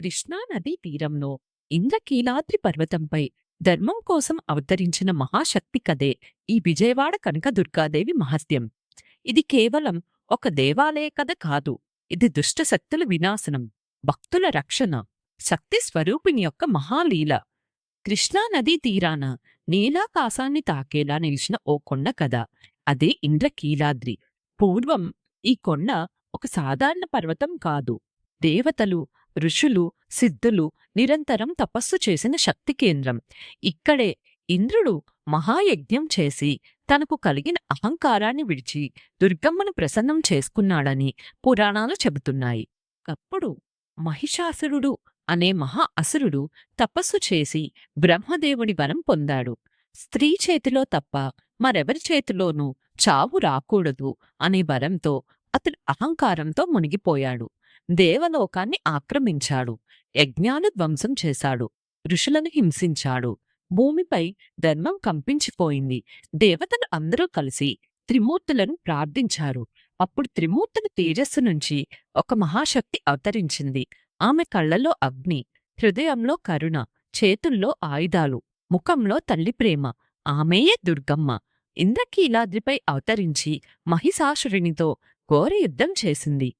కృష్ణానదీ తీరంలో ఇంద్రకీలాద్రి పర్వతంపై ధర్మం కోసం అవతరించిన మహాశక్తి కథే ఈ విజయవాడ కనకదుర్గాదేవి మహత్యం. ఇది కేవలం ఒక దేవాలయ కథ కాదు ఇది దుష్ట శక్తుల వినాశనం భక్తుల రక్షణ శక్తి స్వరూపిణి యొక్క మహాలీల. కృష్ణానదీ తీరాన నీలాకాశాన్ని తాకేలా నిలిచిన ఓ కొండ కథ. అదే ఇంద్రకీలాద్రి. పూర్వం ఈ కొండ ఒక సాధారణ పర్వతం కాదు. దేవతలు ఋషులు సిద్ధులు నిరంతరం తపస్సు చేసిన శక్తి కేంద్రం. ఇక్కడే ఇంద్రుడు మహాయజ్ఞం చేసి తనకు కలిగిన అహంకారాన్ని విడిచి దుర్గమ్మను ప్రసన్నం చేసుకున్నాడని పురాణాలు చెబుతున్నాయి. అప్పుడు మహిషాసురుడు అనే మహా అసురుడు తపస్సు చేసి బ్రహ్మదేవుడి వరం పొందాడు. స్త్రీ చేతిలో తప్ప మరెవరి చేతిలోనూ చావు రాకూడదు అనే వరంతో అతడు అహంకారంతో మునిగిపోయాడు. దేవలోకాన్ని ఆక్రమించాడు. యజ్ఞాలు ధ్వంసం చేశాడు. ఋషులను హింసించాడు. భూమిపై ధర్మం కంపించిపోయింది. దేవతలు అందరూ కలిసి త్రిమూర్తులను ప్రార్థించారు. అప్పుడు త్రిమూర్తుల తేజస్సు నుంచి ఒక మహాశక్తి అవతరించింది. ఆమె కళ్ళలో అగ్ని హృదయంలో కరుణ చేతుల్లో ఆయుధాలు ముఖంలో తల్లి ప్రేమ. ఆమెయే దుర్గమ్మ. ఇంద్రకీలాద్రిపై అవతరించి మహిషాసురునితో ఘోర యుద్ధం చేసింది.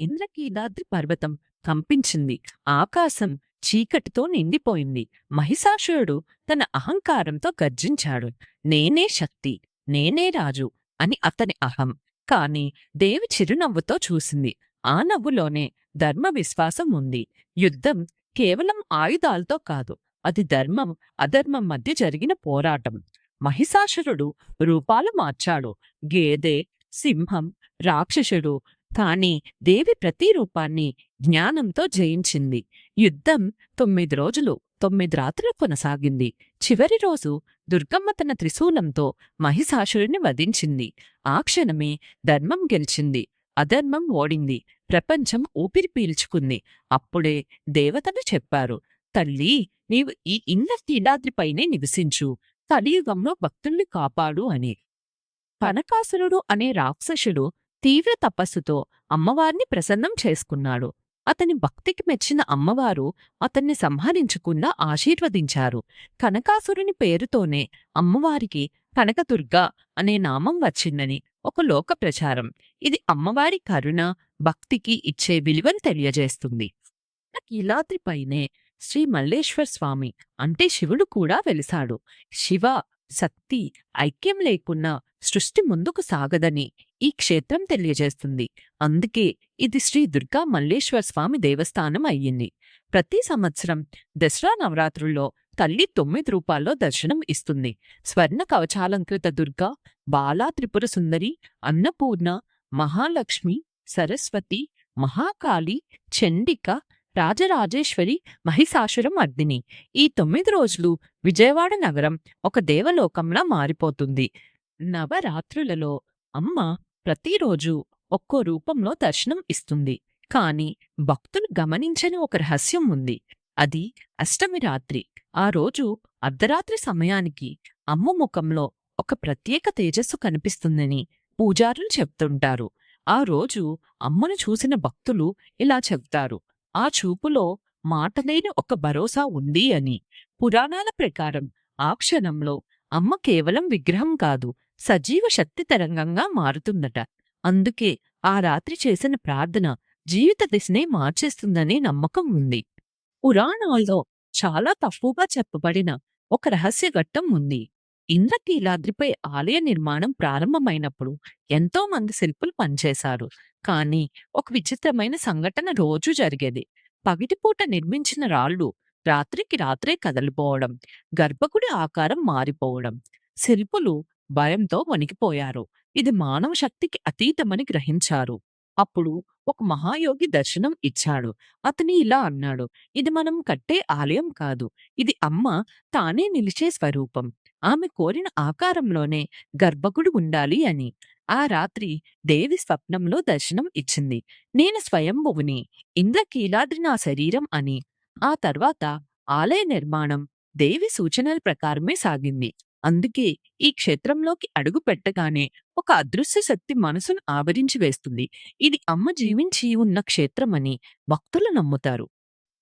ఇంద్రకీలాద్రి పర్వతం కంపించింది. ఆకాశం చీకటితో నిండిపోయింది. మహిషాసురుడు తన అహంకారంతో గర్జించాడు. నేనే శక్తి నేనే రాజు అని అతని అహం. కాని దేవి చిరునవ్వుతో చూసింది. ఆ నవ్వులోనే ధర్మ విశ్వాసం ఉంది. యుద్ధం కేవలం ఆయుధాలతో కాదు. అది ధర్మం అధర్మం మధ్య జరిగిన పోరాటం. మహిషాసురుడు రూపాలు మార్చాడు. గేదె సింహం రాక్షసుడు కాని దేవి ప్రతి రూపాన్ని జ్ఞానంతో జయించింది. యుద్ధం తొమ్మిది రోజులు తొమ్మిది రాత్రులు కొనసాగింది. చివరి రోజు దుర్గమ్మ తన త్రిశూలంతో మహిషాసురుని వధించింది. ఆ క్షణమే ధర్మం గెలిచింది. అధర్మం ఓడింది. ప్రపంచం ఊపిరి పీల్చుకుంది. అప్పుడే దేవతలు చెప్పారు తల్లి నీవు ఈ ఇన్న కీలాద్రిపైనే నివసించు. కలియుగంలో భక్తుల్ని కాపాడు అని. కనకాసురుడు అనే రాక్షసుడు తీవ్ర తపస్సుతో అమ్మవారిని ప్రసన్నం చేసుకున్నాడు. అతని భక్తికి మెచ్చిన అమ్మవారు అతన్ని సంహరించకుండా ఆశీర్వదించారు. కనకాసురుని పేరుతోనే అమ్మవారికి కనకదుర్గ అనే నామం వచ్చిందని ఒక లోక ప్రచారం. ఇది అమ్మవారి కరుణ భక్తికి ఇచ్చే విలువను తెలియజేస్తుంది. కీలాద్రిపైనే శ్రీ మల్లేశ్వర స్వామి అంటే శివుడు కూడా వెలిసాడు. శివ శక్తి ఐక్యం లేకున్నా సృష్టి ముందుకు సాగదని ఈ క్షేత్రం తెలియజేస్తుంది. అందుకే ఇది శ్రీ దుర్గా మల్లేశ్వర స్వామి దేవస్థానం అయ్యింది. ప్రతి సంవత్సరం దసరా నవరాత్రుల్లో తల్లి తొమ్మిది రూపాల్లో దర్శనం ఇస్తుంది. స్వర్ణ కవచాలంకృత దుర్గా బాలా త్రిపుర సుందరి అన్నపూర్ణ మహాలక్ష్మి సరస్వతి మహాకాళి చండిక రాజరాజేశ్వరి మహిషాసురం అర్దిని ఈ తొమ్మిది రోజులు విజయవాడ నగరం ఒక దేవలోకంలా మారిపోతుంది. నవరాత్రులలో అమ్మ ప్రతిరోజు ఒక్కో రూపంలో దర్శనం ఇస్తుంది. కాని భక్తులు గమనించని ఒక రహస్యం ఉంది. అది అష్టమి రాత్రి. ఆ రోజు అర్ధరాత్రి సమయానికి అమ్మ ముఖంలో ఒక ప్రత్యేక తేజస్సు కనిపిస్తుందని పూజారులు చెప్తుంటారు. ఆ రోజు అమ్మను చూసిన భక్తులు ఇలా చెప్తారు. ఆ చూపులో మాటలేని ఒక భరోసా ఉంది అని. పురాణాల ప్రకారం ఆ క్షణంలో అమ్మ కేవలం విగ్రహం కాదు సజీవ శక్తి తరంగంగా మారుతుందట. అందుకే ఆ రాత్రి చేసిన ప్రార్థన జీవిత దిశనే మార్చేస్తుందనే నమ్మకం ఉంది. పురాణాల్లో చాలా తక్కువగా చెప్పబడిన ఒక రహస్య ఘట్టం ఉంది. ఇంద్రకీలాద్రిపై ఆలయ నిర్మాణం ప్రారంభమైనప్పుడు ఎంతో మంది శిల్పులు పనిచేశారు. కానీ ఒక విచిత్రమైన సంఘటన రోజూ జరిగేది. పగిటిపూట నిర్మించిన రాళ్ళు రాత్రికి రాత్రే కదలిపోవడం గర్భగుడి ఆకారం మారిపోవడం శిల్పులు భయంతో వణికిపోయారు. ఇది మానవ శక్తికి అతీతమని గ్రహించారు. అప్పుడు ఒక మహాయోగి దర్శనం ఇచ్చాడు. అతని ఇలా అన్నాడు ఇది మనం కట్టే ఆలయం కాదు. ఇది అమ్మ తానే నిలిచే స్వరూపం. ఆమె కోరిన ఆకారంలోనే గర్భకుడు ఉండాలి అని. ఆ రాత్రి దేవి స్వప్నంలో దర్శనం ఇచ్చింది. నేను స్వయంభువుని ఇంద్రకీలాద్రి నా శరీరం అని. ఆ తర్వాత ఆలయ నిర్మాణం దేవి సూచనల ప్రకారమే సాగింది. అందుకే ఈ క్షేత్రంలోకి అడుగు పెట్టగానే ఒక అదృశ్య శక్తి మనసును ఆవరించి వేస్తుంది. ఇది అమ్మ జీవించి ఉన్న క్షేత్రమని భక్తులు నమ్ముతారు.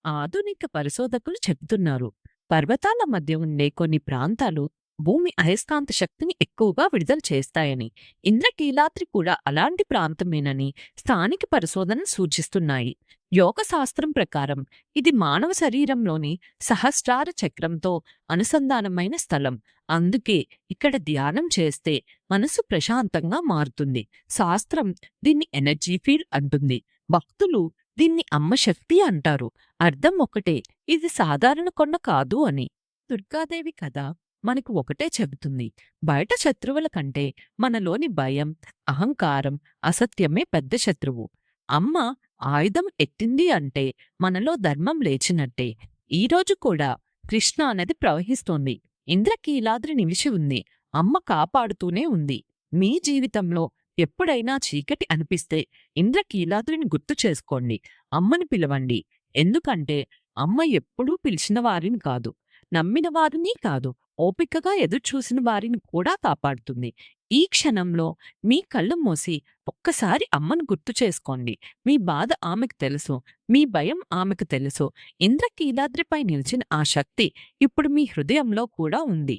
ఆధునిక పరిశోధకులు చెబుతున్నారు. పర్వతాల మధ్య ఉండే కొన్ని ప్రాంతాలు భూమి అయస్కాంత శక్తిని ఎక్కువగా విడుదల చేస్తాయని. ఇంద్రకీలాద్రి కూడా అలాంటి ప్రాంతమేనని స్థానిక పరిశోధనలు సూచిస్తున్నాయి. యోగ శాస్త్రం ప్రకారం ఇది మానవ శరీరంలోని సహస్రార చక్రంతో అనుసంధానమైన స్థలం. అందుకే ఇక్కడ ధ్యానం చేస్తే మనసు ప్రశాంతంగా మారుతుంది. శాస్త్రం దీన్ని ఎనర్జీ ఫీల్డ్ అంటుంది. భక్తులు దీన్ని అమ్మ శక్తి అంటారు. అర్థం ఒకటే ఇది సాధారణ కొండ కాదు అని. దుర్గాదేవి కథ. మనకు ఒకటే చెబుతుంది. బయట శత్రువుల కంటే మనలోని భయం అహంకారం అసత్యమే పెద్ద శత్రువు. అమ్మ ఆయుధం ఎత్తింది అంటే మనలో ధర్మం లేచినట్టే. ఈరోజు కూడా కృష్ణ అనేది ప్రవహిస్తోంది. ఇంద్రకీలాద్రి నిలిచి ఉంది. అమ్మ కాపాడుతూనే ఉంది. మీ జీవితంలో ఎప్పుడైనా చీకటి అనిపిస్తే ఇంద్రకీలాద్రిని గుర్తు చేసుకోండి. అమ్మని పిలవండి. ఎందుకంటే అమ్మ ఎప్పుడూ పిలిచిన వారిని కాదు. నమ్మిన వారిని కాదు. ఓపికగా ఎదురుచూసిన వారిని కూడా కాపాడుతుంది. ఈ క్షణంలో మీ కళ్ళు మూసి ఒక్కసారి అమ్మను గుర్తు చేసుకోండి. మీ బాధ ఆమెకు తెలుసు మీ భయం ఆమెకు తెలుసు. ఇంద్రకీలాద్రిపై నిలిచిన ఆ శక్తి ఇప్పుడు మీ హృదయంలో కూడా ఉంది.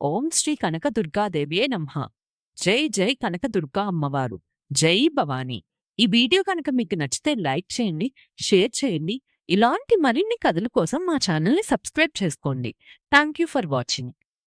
ఓం శ్రీ కనకదుర్గాదేవియే నమః. జై జై కనకదుర్గా అమ్మవారు. జై భవానీ. ఈ వీడియో కనుక మీకు నచ్చితే లైక్ చేయండి షేర్ చేయండి ఇలాంటి మరిన్ని కథల కోసం మా ఛానల్ని సబ్స్క్రైబ్ చేసుకోండి. Thank you for watching.